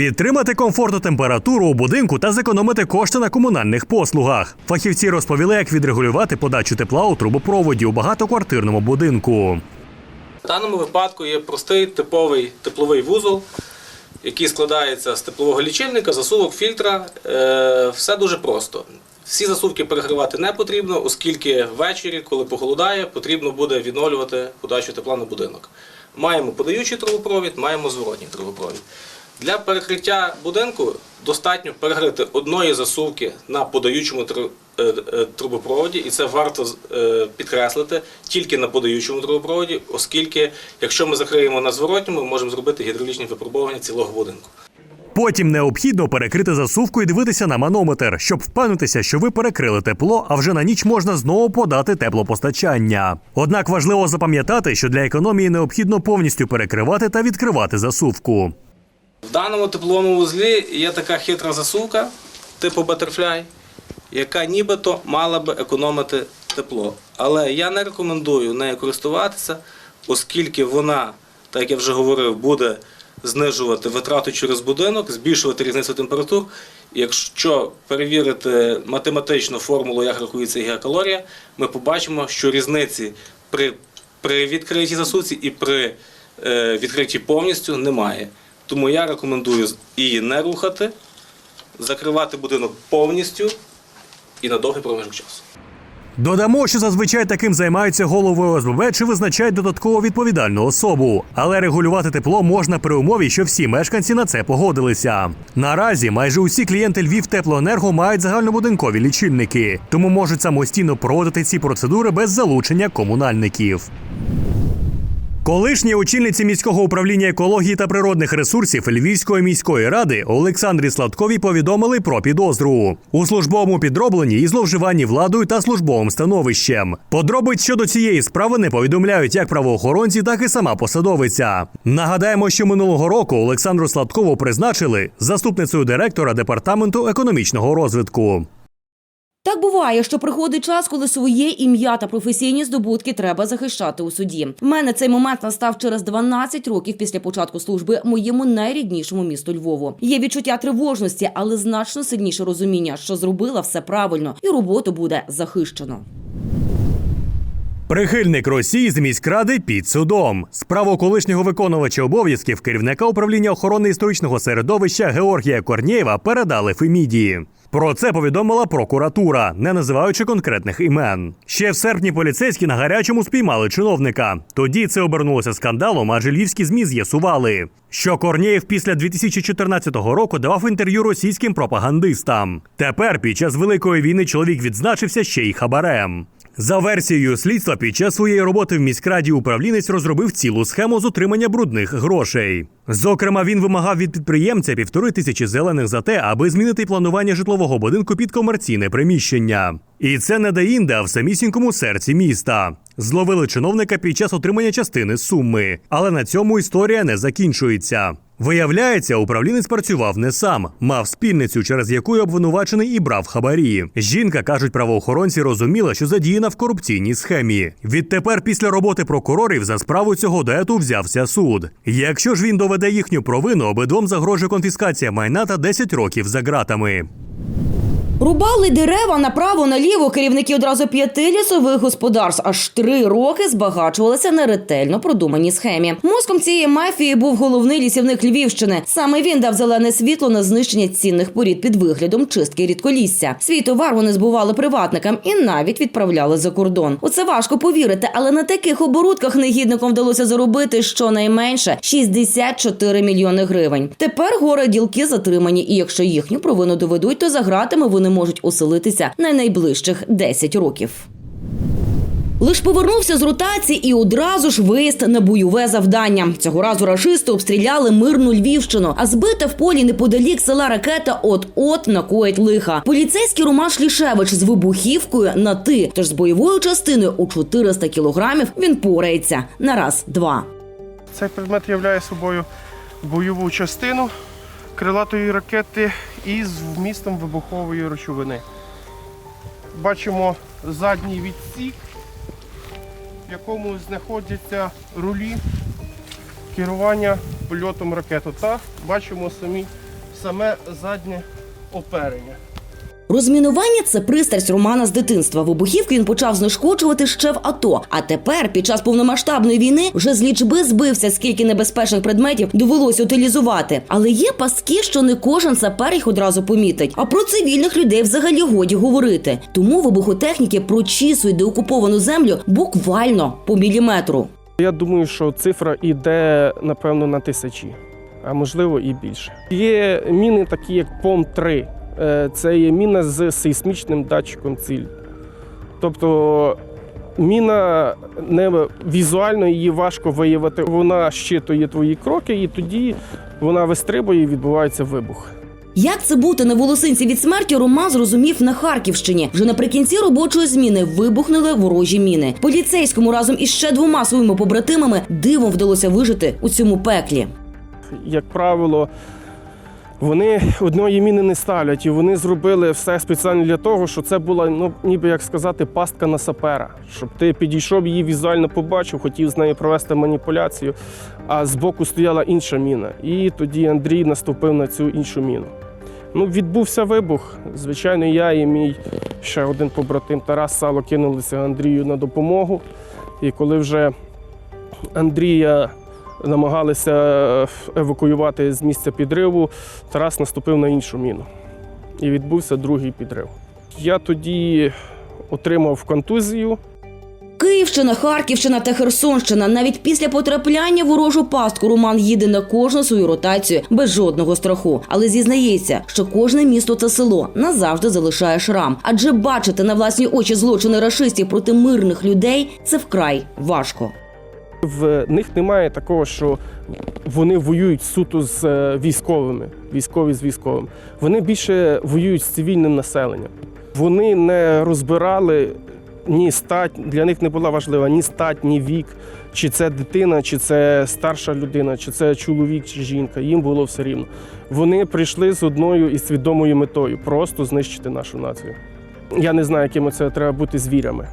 підтримати комфортну температуру у будинку та зекономити кошти на комунальних послугах. Фахівці розповіли, як відрегулювати подачу тепла у трубопроводі у багатоквартирному будинку. В даному випадку є простий типовий тепловий вузол, який складається з теплового лічильника, засувок фільтра. Е, Все дуже просто. Всі засувки перегрівати не потрібно, оскільки ввечері, коли похолодає, потрібно буде відновлювати подачу тепла на будинок. Маємо подаючий трубопровід, маємо зворотній трубопровід. Для перекриття будинку достатньо перегрити одної засувки на подаючому е, е, трубопроводі, і це варто е, підкреслити тільки на подаючому трубопроводі, оскільки якщо ми закриємо на зворотньому, ми можемо зробити гідравлічні випробування цілого будинку. Потім необхідно перекрити засувку і дивитися на манометр, щоб впевнитися, що ви перекрили тепло, а вже на ніч можна знову подати теплопостачання. Однак важливо запам'ятати, що для економії необхідно повністю перекривати та відкривати засувку. В даному тепловому вузлі є така хитра засувка типу Butterfly, яка нібито мала би економити тепло. Але я не рекомендую нею користуватися, оскільки вона, так як я вже говорив, буде знижувати витрату через будинок, збільшувати різницю температур. Якщо перевірити математичну формулу, як рахується гігакалорія, ми побачимо, що різниці при, при відкритій засувці і при е, відкритій повністю немає. Тому я рекомендую її не рухати, закривати будинок повністю і на довгий проміжок часу. Додамо, що зазвичай таким займаються голови ОСББ чи визначають додатково відповідальну особу. Але регулювати тепло можна при умові, що всі мешканці на це погодилися. Наразі майже усі клієнти Львів Теплоенерго мають загальнобудинкові лічильники, тому можуть самостійно проводити ці процедури без залучення комунальників. Колишній очільниці міського управління екології та природних ресурсів Львівської міської ради Олександрі Сладковій повідомили про підозру у службовому підробленні і зловживанні владою та службовим становищем. Подробиць щодо цієї справи не повідомляють як правоохоронці, так і сама посадовиця. Нагадаємо, що минулого року Олександру Сладкову призначили заступницею директора департаменту економічного розвитку. Так буває, що приходить час, коли своє ім'я та професійні здобутки треба захищати у суді. В мене цей момент настав через 12 років після початку служби моєму найріднішому місту Львову. Є відчуття тривожності, але значно сильніше розуміння, що зробила все правильно, і роботу буде захищено. Прихильник Росії з міськради під судом. Справу колишнього виконувача обов'язків керівника управління охорони історичного середовища Георгія Корнієва передали Фемідії. Про це повідомила прокуратура, не називаючи конкретних імен. Ще в серпні поліцейські на гарячому спіймали чиновника. Тоді це обернулося скандалом, адже львівські змі з'ясували, що Корнієв після 2014 року давав інтерв'ю російським пропагандистам. Тепер під час великої війни чоловік відзначився ще й хабарем. За версією слідства, під час своєї роботи в міськраді управлінець розробив цілу схему з отримання брудних грошей. Зокрема, він вимагав від підприємця півтори тисячі зелених за те, аби змінити планування житлового будинку під комерційне приміщення. І це не де-інде, а в самісінькому серці міста. Зловили чиновника під час отримання частини суми. Але на цьому історія не закінчується. Виявляється, управлінець працював не сам, мав спільницю, через яку обвинувачений і брав хабарі. Жінка, кажуть правоохоронці, розуміла, що задіяна в корупційній схемі. Відтепер, після роботи прокурорів, за справу цього дуету взявся суд. Якщо ж він доведе їхню провину, обидвом загрожує конфіскація майна та 10 років за ґратами. Рубали дерева направо-наліво. Керівники одразу п'яти лісових господарств аж три роки збагачувалися на ретельно продуманій схемі. Мозком цієї мафії був головний лісівник Львівщини. Саме він дав зелене світло на знищення цінних порід під виглядом чистки рідколісся. Свій товар вони збували приватникам і навіть відправляли за кордон. У це важко повірити, але на таких оборудках негідникам вдалося заробити щонайменше 64 мільйони гривень. Тепер горе ділки затримані, і якщо їхню провину доведуть, то за ґратами вони можуть оселитися на найближчих 10 років. Лиш повернувся з ротації і одразу ж виїзд на бойове завдання. Цього разу рашисти обстріляли мирну Львівщину, а збита в полі неподалік села ракета от-от накоїть лиха. Поліцейський Роман Шлішевич з вибухівкою на ти, тож з бойовою частиною у 400 кілограмів він порається на раз-два. Цей предмет являє собою бойову частину крилатої ракети із вмістом вибухової речовини. Бачимо задній відсік, в якому знаходяться рулі керування польотом ракети. Та бачимо самі саме заднє оперення. Розмінування це пристрасть Романа з дитинства. Вибухівки він почав знешкоджувати ще в АТО. А тепер, під час повномасштабної війни, вже з лічби збився, скільки небезпечних предметів довелося утилізувати. Але є паски, що не кожен сапер їх одразу помітить. А про цивільних людей взагалі годі говорити. Тому вибухотехніки прочісують деокуповану землю буквально по міліметру. Я думаю, що цифра йде напевно на тисячі, а можливо і більше. Є міни, такі як ПОМ-3. Е, Це є міна з сейсмічним датчиком ціль. Тобто міна не візуально її важко виявити. Вона щитує твої кроки, і тоді вона вистрибує і відбувається вибух. Як це бути на волосинці від смерті, Роман зрозумів на Харківщині. Вже наприкінці робочої зміни вибухнули ворожі міни. Поліцейському разом із ще двома своїми побратимами дивом вдалося вижити у цьому пеклі. як правило, вони одної міни не ставлять, і вони зробили все спеціально для того, щоб це була, ну ніби як сказати, пастка на сапера. Щоб ти підійшов, її візуально побачив, хотів з нею провести маніпуляцію, а збоку стояла інша міна. І тоді Андрій наступив на цю іншу міну. Ну, відбувся вибух. Звичайно, я і мій ще один побратим Тарас Сало кинулися Андрію на допомогу. І коли вже Андрія намагалися е, евакуювати з місця підриву, Тарас наступив на іншу міну. І відбувся другий підрив. Я тоді отримав контузію. Київщина, Харківщина та Херсонщина. Навіть після потрапляння ворожу пастку Роман їде на кожну свою ротацію без жодного страху. Але зізнається, що кожне місто та село назавжди залишає шрам. Адже бачити на власні очі злочини рашистів проти мирних людей це вкрай важко. В них немає такого, що вони воюють суто з е, військовими, військові з військовим. Вони більше воюють з цивільним населенням. Вони не розбирали ні стать, для них не була важлива ні стать, ні вік, чи це дитина, чи це старша людина, чи це чоловік, чи жінка. Їм було все рівно. Вони прийшли з одною і свідомою метою просто знищити нашу націю. Я не знаю, якими це треба бути звірями.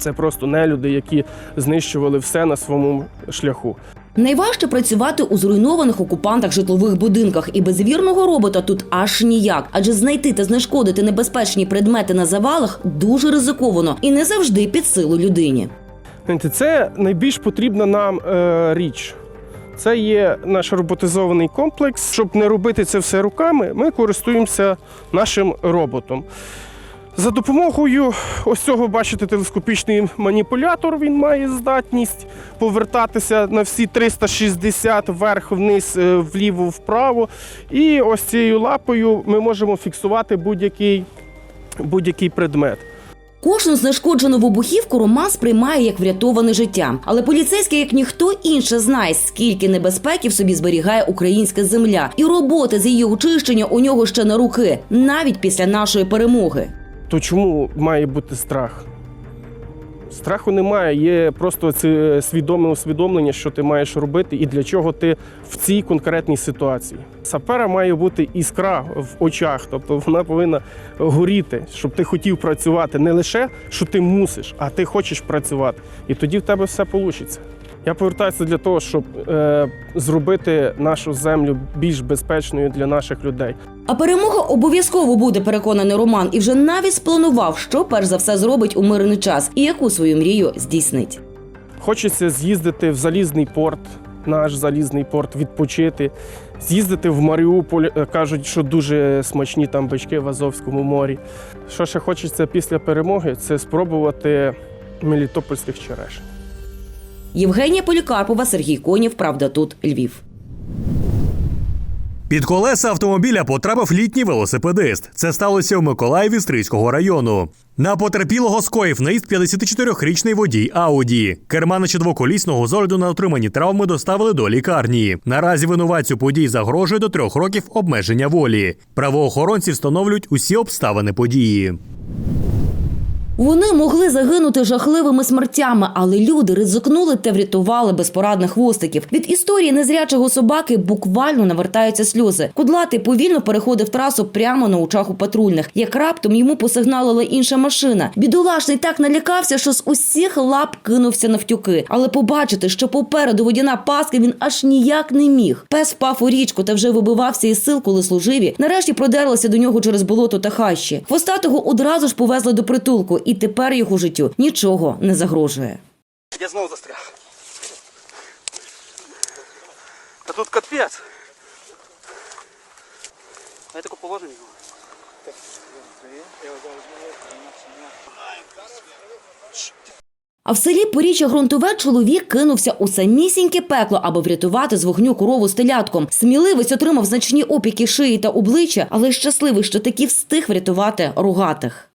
Це просто нелюди, які знищували все на своєму шляху. Найважче працювати у зруйнованих окупантах житлових будинках, і без вірного робота тут аж ніяк. Адже знайти та знешкодити небезпечні предмети на завалах дуже ризиковано і не завжди під силу людині. Це найбільш потрібна нам е, річ. Це є наш роботизований комплекс. Щоб не робити це все руками, ми користуємося нашим роботом. За допомогою ось цього, бачите, телескопічний маніпулятор. Він має здатність повертатися на всі 360 вверх, вниз, е, вліво, вправо. І ось цією лапою ми можемо фіксувати будь-який, будь-який предмет. Кожну знешкоджену вибухівку Роман сприймає як врятоване життя. Але поліцейський, як ніхто інше, знає, скільки небезпеки в собі зберігає українська земля, і роботи з її очищення у нього ще на руки, навіть після нашої перемоги. То чому має бути страх? Страху немає, є просто це свідоме усвідомлення, що ти маєш робити і для чого ти в цій конкретній ситуації. Сапера має бути іскра в очах, тобто вона повинна горіти, щоб ти хотів працювати не лише що ти мусиш, а ти хочеш працювати. І тоді в тебе все вийде. Я повертаюся для того, щоб е, зробити нашу землю більш безпечною для наших людей. А перемога обов'язково буде переконаний Роман, і вже навіть спланував, що перш за все зробить у мирний час і яку свою мрію здійснить. Хочеться з'їздити в залізний порт, наш залізний порт, відпочити, з'їздити в Маріуполь. Е, Кажуть, що дуже смачні там бички в Азовському морі. Що ще хочеться після перемоги, це спробувати мелітопольських черешень. Євгенія Полікарпова, Сергій Конів. Правда, тут Львів. Під колеса автомобіля потрапив літній велосипедист. Це сталося у Миколаєві Стрийського району. На потерпілого скоїв наїзд 54-річний водій Ауді. Керманича двоколісного з огляду на отримані травми доставили до лікарні. Наразі винуватцю подій загрожує до трьох років обмеження волі. Правоохоронці встановлюють усі обставини події. Вони могли загинути жахливими смертями, але люди ризикнули та врятували безпорадних хвостиків. Від історії незрячого собаки буквально навертаються сльози. Кудлатий повільно переходив трасу прямо на очах у патрульних. Як раптом йому посигналила інша машина. Бідолашний так налякався, що з усіх лап кинувся навтюки. Але побачити, що попереду водяна паска, він аж ніяк не міг. Пес впав у річку та вже вибивався із сил, коли служиві. Нарешті продерлися до нього через болото та хащі. Хвостатого одразу ж повезли до притулку, і тепер його життю нічого не загрожує. Я знову застряг. Та тут капець. Я таке положення. А в селі Поріччя Грунтове чоловік кинувся у самісіньке пекло, аби врятувати з вогню корову з телятком. Сміливець отримав значні опіки шиї та обличчя, але щасливий, що таки встиг врятувати рогатих.